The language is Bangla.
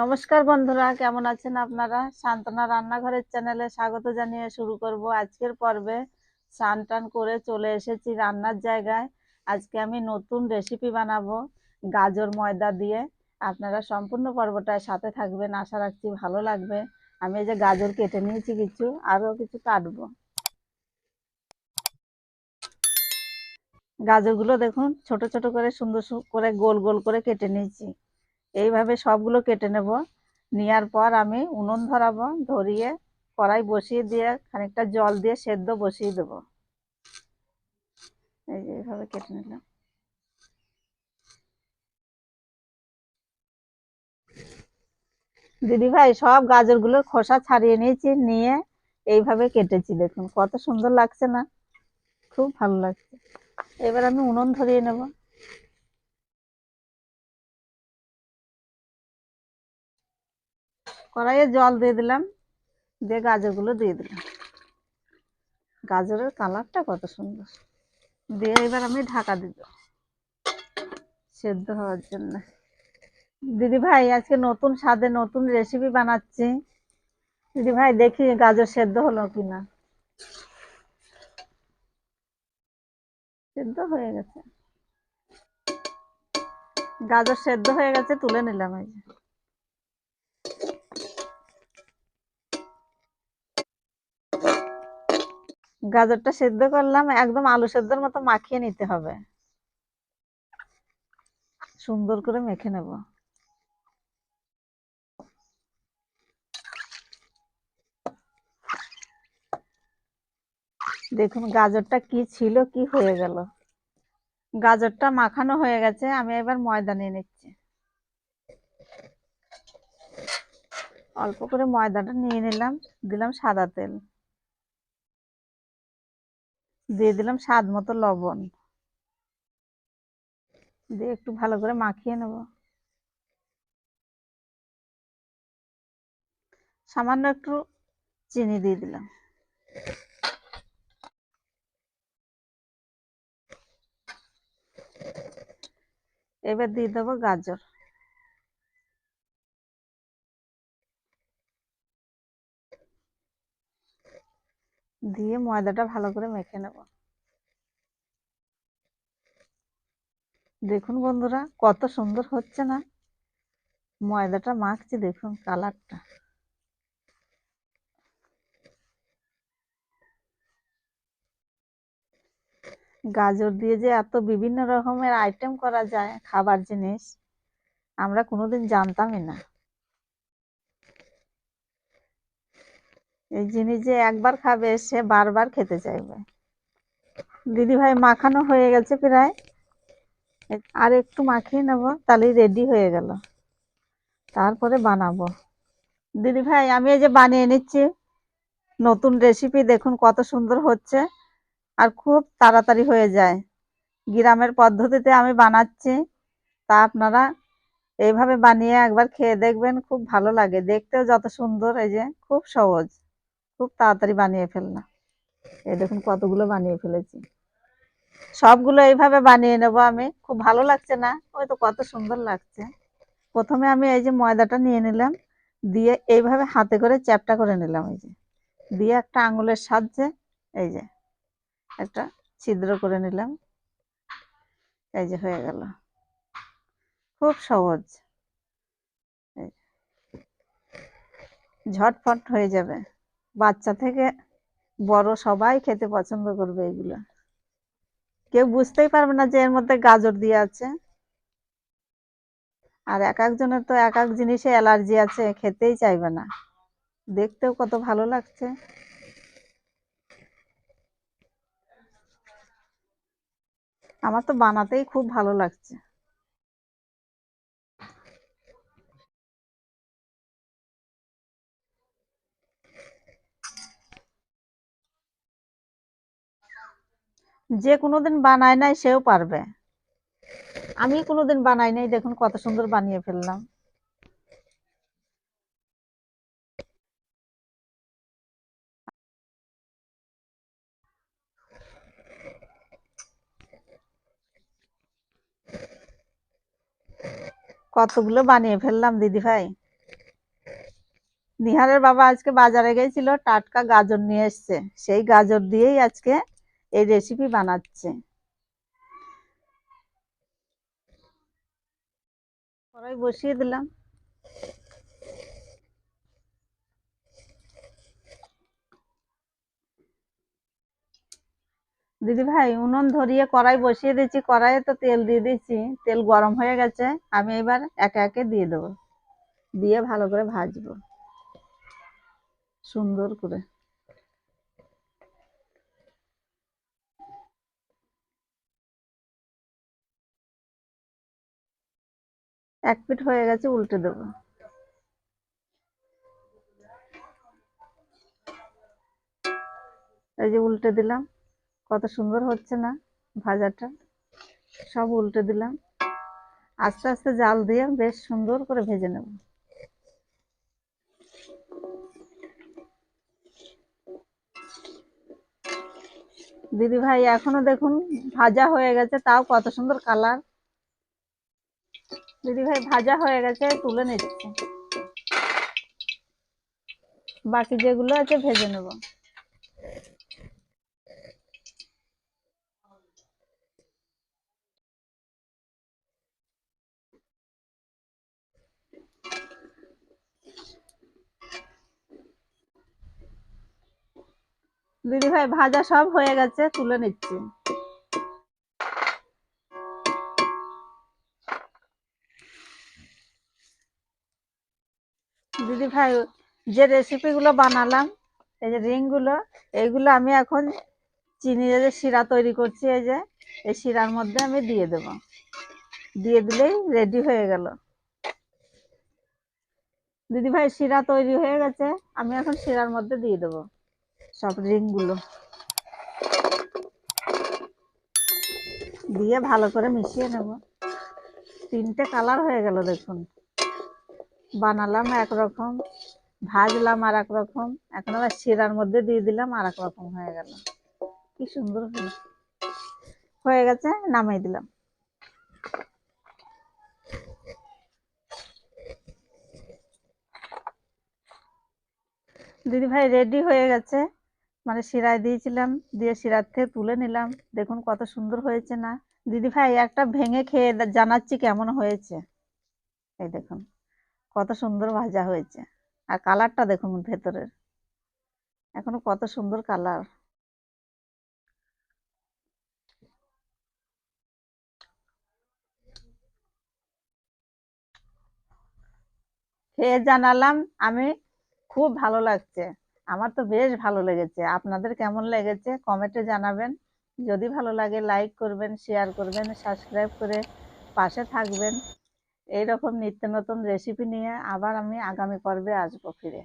নমস্কার বন্ধুরা, কেমন আছেন আপনারা? সান্তনা রান্নাঘরের চ্যানেলে স্বাগত জানিয়ে শুরু করব আজকের পর্বে। স্নান টান করে চলে এসেছি রান্নার জায়গায়। আজকে আমি নতুন রেসিপি বানাবো গাজর ময়দা দিয়ে। আপনারা সম্পূর্ণ পর্বটায় সাথে থাকবেন, আশা রাখছি ভালো লাগবে। আমি এই যে গাজর কেটে নিয়েছি কিছু আরও কিছু কাটবো। গাজরগুলো দেখুন, ছোট ছোট করে সুন্দর করে গোল গোল করে কেটে নিয়েছি। এইভাবে সবগুলো কেটে নেব। নেওয়ার পর আমি উনুন ধরাবো, ধরিয়ে কড়াই বসিয়ে দিয়ে খানিকটা জল দিয়ে সেদ্ধ বসিয়ে দেবো। এই যে এইভাবে কেটে নিলাম। দিদি ভাই, সব গাজরগুলোর খোসা ছাড়িয়ে নিয়েছি, নিয়ে এইভাবে কেটেছি, দেখুন কত সুন্দর লাগছে না? খুব ভালো লাগছে। এবার আমি উনুন ধরিয়ে নেব। কড়াইয়ে জল দিয়ে দিলাম, দিয়ে গাজরগুলো দিয়ে দিলাম। গাজরের কালারটা কত সুন্দর। দিয়ে এবার আমি ঢাকা দিব সেদ্ধ হওয়ার জন্য। দিদি ভাই, আজকে নতুন স্বাদে নতুন রেসিপি বানাচ্ছি। দিদি ভাই, দেখি গাজর সেদ্ধ হলো কিনা। সেদ্ধ হয়ে গেছে। গাজর সেদ্ধ হয়ে গেছে, তুলে নিলাম এই গাজরটা সেদ্ধ করলাম, একদম আলু সেদ্ধর মতো মাখিয়ে নিতে হবে। সুন্দর করে মেখে নেব। দেখুন গাজরটা কি ছিল, কি হয়ে গেল। গাজরটা মাখানো হয়ে গেছে, আমি এবার ময়দা নিয়ে নিচ্ছি। অল্প করে ময়দাটা নিয়ে নিলাম, দিলাম সাদা তেল। দিয়ে দিলাম স্বাদ মতো লবণ। দিয়ে একটু ভালো করে মাখিয়ে নেব। সামান্য একটু চিনি দিয়ে দিলাম। এবার দিয়ে দেবো গাজর। দিয়ে ময়দাটা ভালো করে মেখে নেব। দেখুন বন্ধুরা, কত সুন্দর হচ্ছে না? ময়দাটা মাখছি, দেখুন কালারটা। গাজর দিয়ে যে এত বিভিন্ন রকমের আইটেম করা যায়, খাবার জিনিস, আমরা কোনোদিন জানতামই না। এই জিনিস যে একবার খাবে, সে বারবার খেতে চাইবে। দিদি ভাই মাখানো হয়ে গেছে প্রায়। আর একটু মাখিয়ে নেব, তাহলেই রেডি হয়ে গেল। তারপরে বানাবো। দিদি ভাই আমি এই যে বানিয়ে নিচ্ছি, নতুন রেসিপি দেখুন কত সুন্দর হচ্ছে। আর খুব তাড়াতাড়ি হয়ে যায়। গ্রামের পদ্ধতিতে আমি বানাচ্ছি। তা আপনারা এইভাবে বানিয়ে একবার খেয়ে দেখবেন, খুব ভালো লাগে। দেখতেও যত সুন্দর, এই যে খুব সহজ। খুব তাড়াতাড়ি বানিয়ে ফেললাম এই দেখুন কতগুলো বানিয়ে ফেলেছি। সবগুলো এইভাবে বানিয়ে নেব আমি। খুব ভালো লাগছে না? ওই তো কত সুন্দর লাগছে। প্রথমে আমি এই যে ময়দাটা নিয়ে নিলাম, দিয়ে এইভাবে হাতে করে চ্যাপটা করে নিলাম এই যে। দিয়ে একটা আঙুলের সাহায্যে এই যে একটা ছিদ্র করে নিলাম। এই যে হয়ে গেল। খুব সহজ। ঝটফট হয়ে যাবে। বাচ্চা থেকে বড় সবাই খেতে পছন্দ করবে এগুলো। কেউ বুঝতেই পারবে না যে এর মধ্যে গাজর দিয়ে আছে। আর এক একজনের তো এক এক জিনিসে অ্যালার্জি আছে, খেতেই চাইবে না। দেখতেও কত ভালো লাগছে। আমার তো বানাতেই খুব ভালো লাগছে। যে কোনোদিন বানায় নাই, সেও পারবে। আমি কোনোদিন বানাই নাই, দেখুন কত সুন্দর বানিয়ে ফেললাম। কতগুলো বানিয়ে ফেললাম, দিদি ভাই। নিহারের বাবা আজকে বাজারে গেছিল, টাটকা গাজর নিয়ে এসছে। সেই গাজর দিয়েই আজকে এই রেসিপি বানাচ্ছে। কড়াই বসিয়ে দিলাম। দিদি ভাই, উনুন ধরিয়ে কড়াই বসিয়ে দিচ্ছি কড়াইয়ে তো তেল দিয়ে দিচ্ছি তেল গরম হয়ে গেছে। আমি এবার একে একে দিয়ে দেবো। দিয়ে ভালো করে ভাজবো। সুন্দর করে। এক পিঠ হয়ে গেছে, উল্টে দেবো। এই যে উল্টে দিলাম, কত সুন্দর হচ্ছে না ভাজাটা। সব উল্টে দিলাম। আস্তে আস্তে জাল দিয়ে বেশ সুন্দর করে ভেজে নেব। দিদি ভাই এখনও দেখুন, ভাজা হয়ে গেছে, তাও কত সুন্দর কালার। দিদি ভাই ভাজা হয়ে গেছে, তুলে নিচ্ছে। বাকি যেগুলো আছে ভেজে নেব। দিদি ভাই, ভাজা সব হয়ে গেছে, তুলে নিচ্ছি। দিদি ভাই, যে রেসিপি গুলো বানালাম, এই যে রিংগুলো এইগুলো আমি এখন চিনি যে শিরা তৈরি করছি, এই যে, এই শিরার মধ্যে আমি দিয়ে দেব। দিয়ে দিলেই রেডি হয়ে গেল। দিদি ভাই, শিরা তৈরি হয়ে গেছে, আমি এখন শিরার মধ্যে দিয়ে দেব সব রিংগুলো দিয়ে ভালো করে মিশিয়ে নেব। তিনটে কালার হয়ে গেল দেখুন। বানালাম একরকম, ভাজলাম আর এক রকম এখন আবার শিরার মধ্যে দিয়ে দিলাম আর এক রকম হয়ে গেল। কি সুন্দর হয়ে গেছে নামাই দিলাম। দিদি ভাই রেডি হয়ে গেছে। মানে শিরায় দিয়েছিলাম, দিয়ে শিরার থেকে তুলে নিলাম। দেখুন কত সুন্দর হয়েছে না। দিদি ভাই একটা ভেঙে খেয়ে জানাচ্ছি কেমন হয়েছে। এই দেখুন। কত সুন্দর ভাজা হয়েছে। আর কালারটা দেখুন ভেতরের। এখনও কত সুন্দর কালার। খেয়ে জানালাম, আমি খুব ভালো লাগছে। আমার তো বেশ ভালো লেগেছে। আপনাদের কেমন লেগেছে কমেন্টে জানাবেন। যদি ভালো লাগে লাইক করবেন শেয়ার করবেন সাবস্ক্রাইব করে পাশে থাকবেন। এইরকম নিত্য নতুন রেসিপি নিয়ে আবার আমি আগামী পর্বে আসব ফিরে।